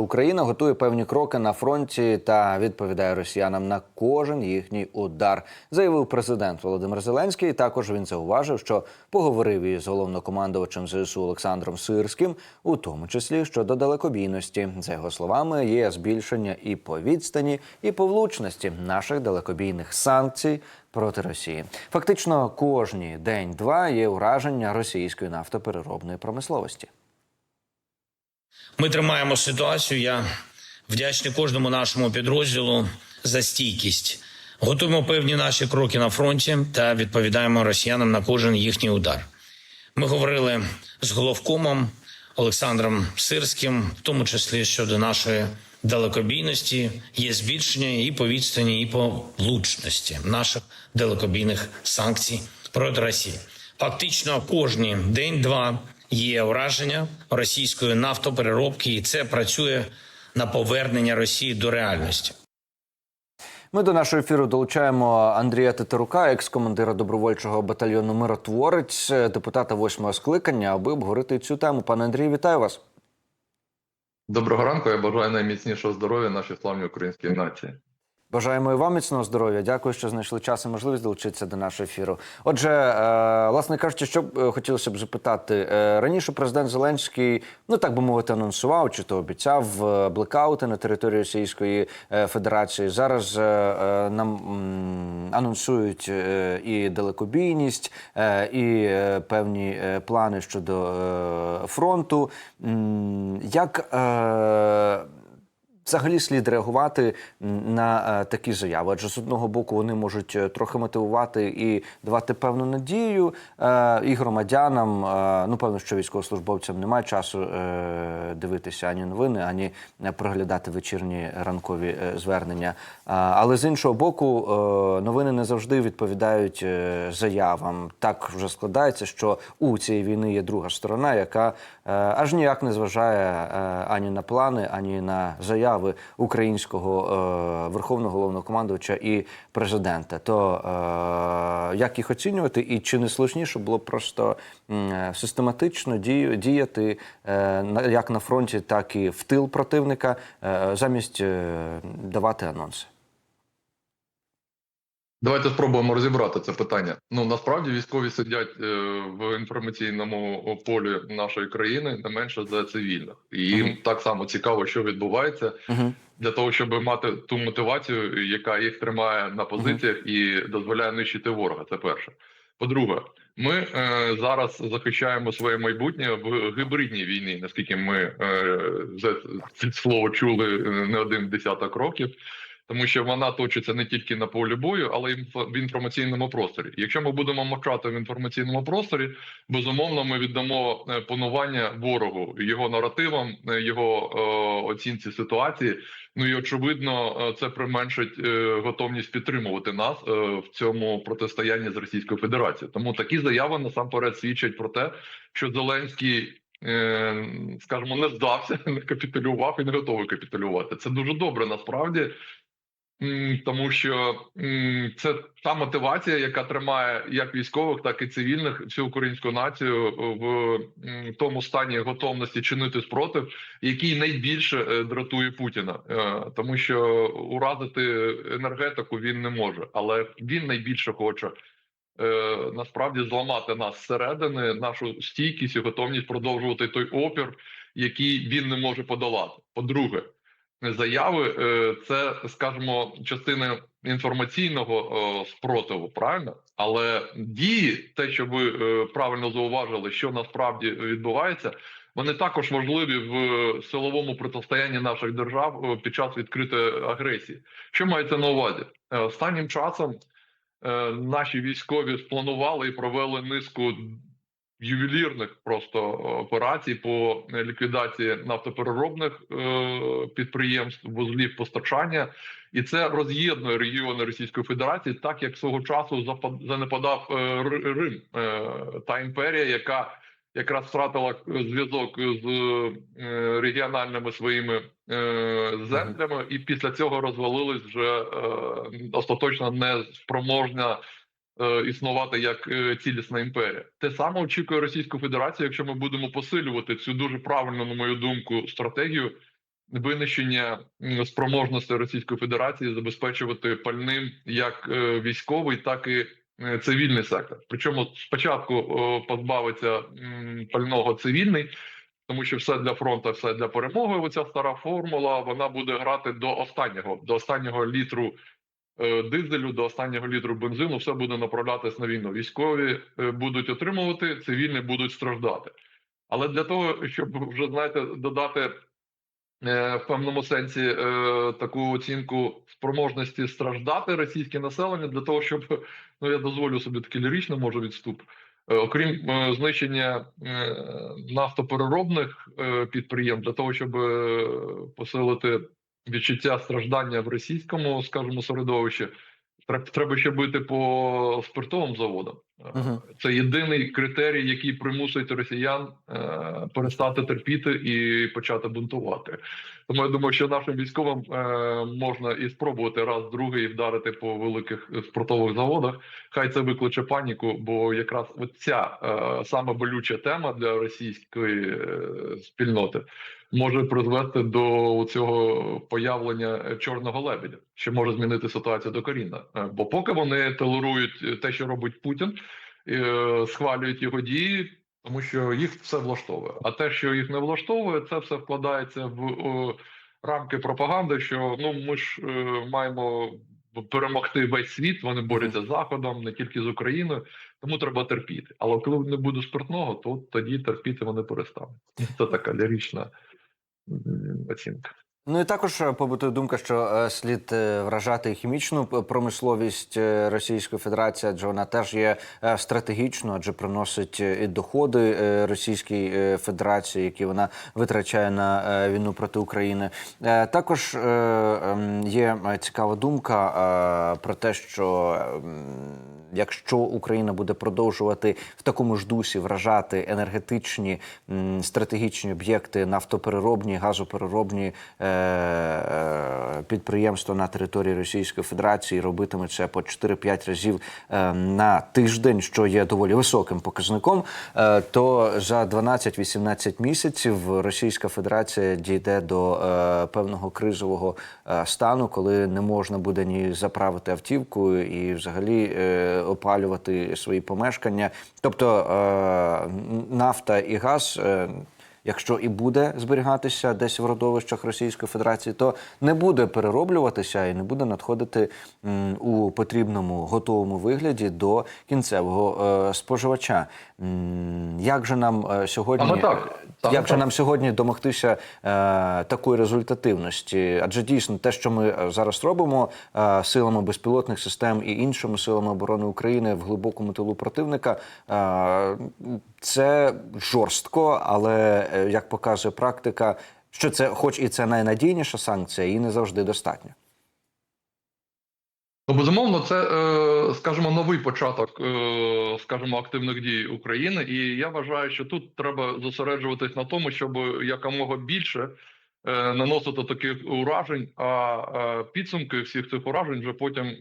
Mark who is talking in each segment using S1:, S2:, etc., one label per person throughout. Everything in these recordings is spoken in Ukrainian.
S1: Україна готує певні кроки на фронті та відповідає росіянам на кожен їхній удар, заявив президент Володимир Зеленський. Також він зауважив, що поговорив із головнокомандувачем ЗСУ Олександром Сирським, у тому числі щодо далекобійності. За його словами, є збільшення і по відстані, і по влучності наших далекобійних санкцій проти Росії. Фактично, кожні день-два є ураження російської нафтопереробної промисловості.
S2: Ми тримаємо ситуацію. Я вдячний кожному нашому підрозділу за стійкість. Готуємо певні наші кроки на фронті та відповідаємо росіянам на кожен їхній удар. Ми говорили з головкомом Олександром Сирським, в тому числі щодо нашої далекобійності. Є збільшення і по відстані, і по влучності наших далекобійних санкцій проти Росії. Фактично, кожні день-два є ураження російської нафтопереробки, і це працює на повернення Росії до реальності.
S1: Ми до нашого ефіру долучаємо Андрія Тетерука, екс-командира добровольчого батальйону Миротворець, депутата восьмого скликання, аби обговорити цю тему. Пане Андрій, вітаю вас.
S3: Доброго ранку. Я бажаю найміцнішого здоров'я нашій славній українській нації.
S1: Бажаємо і вам міцного здоров'я. Дякую, що знайшли час і можливість долучитися до нашого ефіру. Отже, е, власне кажучи, що б е, хотілося б запитати е, раніше. Президент Зеленський, ну так би мовити, анонсував чи то обіцяв блекаути на території Російської Федерації. Зараз нам анонсують і далекобійність, і певні плани щодо фронту. Як Взагалі слід реагувати на е, такі заяви, адже з одного боку вони можуть е, трохи мотивувати і давати певну надію е, і громадянам. Ну певно, що військовослужбовцям немає часу дивитися ані новини, ані проглядати вечірні ранкові звернення. Але з іншого боку, новини не завжди відповідають заявам. Так вже складається, що у цієї війни є друга сторона, яка аж ніяк не зважає ані на плани, ані на заяви українського е, верховного головнокомандувача і президента. То е, як їх оцінювати, і чи не слушніше було просто е, систематично дію- діяти е, як на фронті, так і в тил противника, е, замість е, давати анонси?
S3: Давайте спробуємо розібрати це питання. Ну насправді військові сидять е, в інформаційному полі нашої країни не менше за цивільних, і їм
S1: Мгм.
S3: так само цікаво, що відбувається,
S1: Угу.
S3: для того, щоб мати ту мотивацію, яка їх тримає на позиціях і дозволяє нищити ворога. Це перше. По-друге, ми е, зараз захищаємо своє майбутнє в гибридній війні, наскільки ми е, за це слово чули е, не один десяток років. Тому що вона точиться не тільки на полі бою, але й в інформаційному просторі. Якщо ми будемо мовчати в інформаційному просторі, безумовно, ми віддамо е, панування ворогу, його наративам, е, його е, оцінці ситуації. Ну і очевидно, е, це применшить е, готовність підтримувати нас е, в цьому протистоянні з Російською Федерацією. Тому такі заяви насамперед свідчать про те, що Зеленський. Скажімо, не здався, не капітулював і не готовий капітулювати. Це дуже добре насправді, тому що це та мотивація, яка тримає як військових, так і цивільних всю українську націю в тому стані готовності чинити спротив, який найбільше е, дратує Путіна, Е, тому що уразити енергетику він не може, але він найбільше хоче. е, Насправді зламати нас зсередини, нашу стійкість і готовність продовжувати той опір, який він не може подолати. По-друге, заяви е, це, скажімо, частина інформаційного е, спротиву, правильно? Але дії, те, що ви е, правильно зауважили, що насправді відбувається, вони також важливі в силовому протистоянні наших держав під час відкритої агресії. Що мається на увазі? Останнім часом наші військові спланували і провели низку ювелірних просто операцій по ліквідації нафтопереробних е, підприємств, вузлів постачання, і це роз'єднує регіони Російської Федерації, так як свого часу занепадав е, Рим, е, та імперія, яка якраз втратила зв'язок з е, регіональними своїми е, землями, і після цього розвалилась вже е, остаточно неспроможна е, існувати як е, цілісна імперія. Те саме очікує Російську Федерацію, якщо ми будемо посилювати цю дуже правильну, на мою думку, стратегію винищення спроможності Російської Федерації забезпечувати пальним як е, військовий, так і е, цивільний сектор. Причому спочатку позбавиться пального цивільний, тому що все для фронту, все для перемоги. Оця стара формула вона буде грати до останнього, до останнього літру е, дизелю, до останнього літру бензину. Все буде направлятись на війну. Військові е, будуть отримувати, цивільні будуть страждати. Але для того, щоб вже знаєте, додати е, в певному сенсі е, таку оцінку спроможності страждати російське населення, для того, щоб ну я дозволю собі такий ліричний може відступ. Е, Окрім е, знищення е, нафтопереробних е, підприємств, для того, щоб е, посилити відчуття страждання в російському, скажімо, середовищі, треба, ще бити по спиртовим заводам.
S1: Мгм.
S3: Це єдиний критерій, який примусить росіян е, перестати терпіти і почати бунтувати. Тому я думаю, що нашим військовим е, можна і спробувати раз, другий вдарити по великих спортових заводах. Хай це викличе паніку, бо якраз ця саме болюча тема для російської спільноти може призвести до цього появлення чорного лебедя, що може змінити ситуацію докорінно. Е, Бо поки вони толерують е, те, що робить Путін, е, схвалюють його дії, тому що їх все влаштовує. А те, що їх не влаштовує, це все вкладається в рамки пропаганди. Що ну ми ж маємо перемогти весь світ. Вони борються з заходом, не тільки з Україною, тому треба терпіти. Але коли не буде спиртного, то тоді терпіти вони перестануть. Це така лірична оцінка.
S1: Ну і також е, побутує думка, що е, слід е, вражати хімічну промисловість Російської Федерації, адже вона теж є стратегічною, адже приносить і доходи Російській Федерації, які вона витрачає на війну проти України. Також ем, є цікава думка про те, що ем, якщо Україна буде продовжувати в такому ж дусі вражати енергетичні стратегічні об'єкти, нафтопереробні, газопереробні е, е, на території Російської Федерації, робитиме це по 4-5 разів е, на тиждень, що є доволі високим показником, е, то за 12-18 місяців Російська Федерація дійде до певного кризового стану, коли не можна буде ні заправити автівку і взагалі опалювати свої помешкання. Тобто нафта і газ. Якщо і буде зберігатися десь в родовищах Російської Федерації, то не буде перероблюватися і не буде надходити у потрібному готовому вигляді до кінцевого е, споживача. Як же нам е, сьогодні
S3: Саме так. Саме
S1: як же нам сьогодні домогтися е, такої результативності? Адже дійсно те, що ми е, зараз робимо е, силами безпілотних систем і іншими силами оборони України в глибокому тилу противника, е, це жорстко, але е, як показує практика, що це, хоч і це найнадійніша санкція, її не завжди достатньо.
S3: Ну, безумовно, це, е, скажімо, новий початок, е, скажімо, активних дій України. І я вважаю, що тут треба зосереджуватись на тому, щоб якомога більше е, наносити таких уражень, а підсумки всіх цих уражень вже потім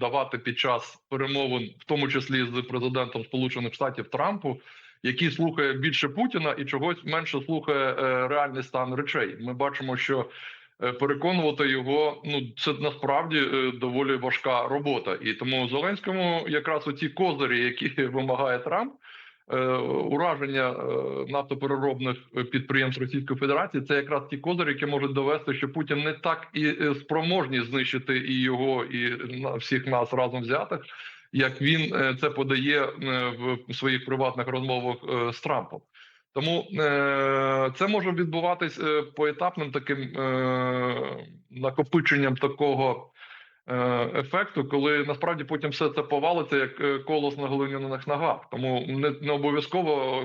S3: давати під час перемовин, в тому числі з президентом Сполучених Штатів Трампу, який слухає більше Путіна і чогось менше слухає реальний стан речей. Ми бачимо, що переконувати його, ну це насправді е, доволі важка робота, і тому Зеленському якраз оці козирі, які вимагає Трамп. е, Ураження е, нафтопереробних е, підприємств Російської Федерації це якраз ті козирі, які можуть довести, що Путін не так і е, спроможний знищити і його, і всіх нас разом взятих, як він е, це подає е, в своїх приватних розмовах е, з Трампом. Тому е, це може відбуватись е, поетапним таким е, накопиченням такого е, ефекту, коли насправді потім все це повалиться як колос на глиняних ногах. Тому не, не обов'язково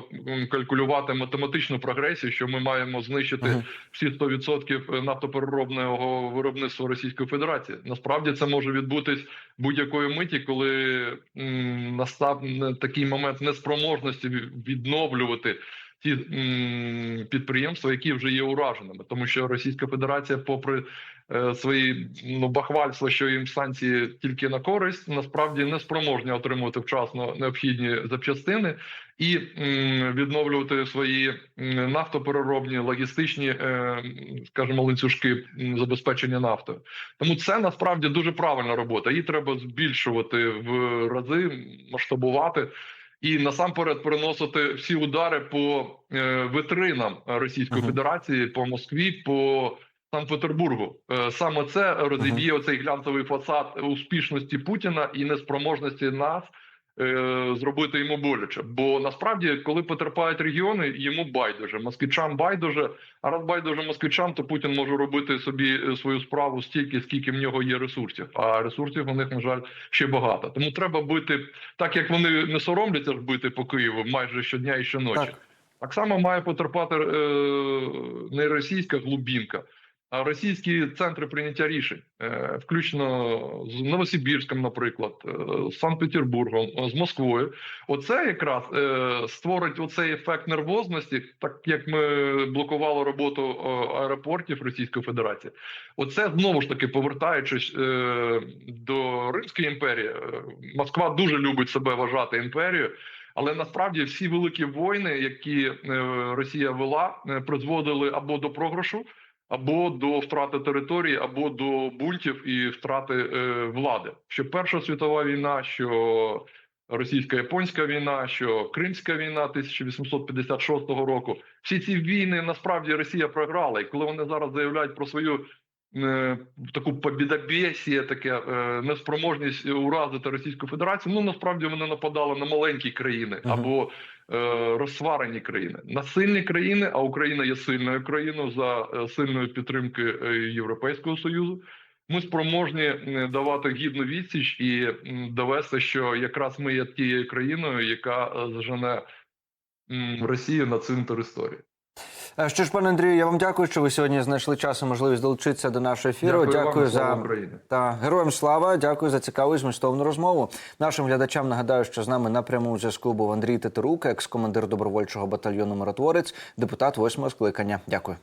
S3: калькулювати математичну прогресію, що ми маємо знищити
S1: Мгм.
S3: всі 100% нафтопереробного виробництва Російської Федерації. Насправді це може відбутись будь-якої миті, коли м, настав такий момент неспроможності відновлювати ті підприємства, які вже є ураженими, тому що Російська Федерація, попри е, свої ну бахвальства, що їм санкції тільки на користь, насправді не спроможні отримувати вчасно необхідні запчастини і м, відновлювати свої нафтопереробні логістичні, е, скажімо, ланцюжки забезпечення нафтою. Тому це насправді дуже правильна робота. Її треба збільшувати в рази, масштабувати. І насамперед переносити всі удари по е, витринам Російської
S1: Мгм.
S3: Федерації, по Москві, по Санкт-Петербургу. Е, саме це розіб'є оцей глянцевий фасад успішності Путіна і неспроможності нас зробити йому боляче. Бо насправді, коли потерпають регіони, йому байдуже. Москвичам байдуже. А раз байдуже москвичам, то Путін може робити собі е, свою справу стільки, скільки в нього є ресурсів. А ресурсів у них, на жаль, ще багато. Тому треба бити так, як вони не соромляться бити по Києву майже щодня і щоночі.
S1: Так.
S3: Так само має потерпати е, не російська глубінка, російські центри прийняття рішень, е, включно з Новосибірськом, наприклад, е, з Санкт-Петербургом, е, з Москвою. Оце якраз створить оцей ефект нервозності, так як ми блокували роботу аеропортів Російської Федерації. Оце знову ж таки повертаючись до Римської імперії, Москва дуже любить себе вважати імперією. Але насправді всі великі війни, які Росія вела, призводили або до програшу, або до втрати території, або до бунтів і втрати е, влади. Що Перша світова війна, що російсько-японська війна, що Кримська війна 1856 року. Всі ці війни насправді Росія програла, і коли вони зараз заявляють про свою таку побідобєсія, таке е, неспроможність уразити Російську Федерацію. Ну насправді вони нападали на маленькі країни або е, розсварені країни на сильні країни. А Україна є сильною країною за е, сильної підтримки е, Європейського союзу. Ми спроможні е, давати гідну відсіч і довести, що якраз ми є тією країною, яка е, зажене Росію на цвинтар історії.
S1: Е, Що ж, пане Андрію, я вам дякую, що ви сьогодні знайшли час і можливість долучитися до нашого ефіру.
S3: Дякую
S1: дякую
S3: слава
S1: за
S3: Україна.
S1: та героям слава. Дякую за цікаву і змістовну розмову. Нашим глядачам нагадаю, що з нами на прямому зв'язку був Андрій Тетерук, екс-командир добровольчого батальйону Миротворець, депутат восьмого скликання. Дякую.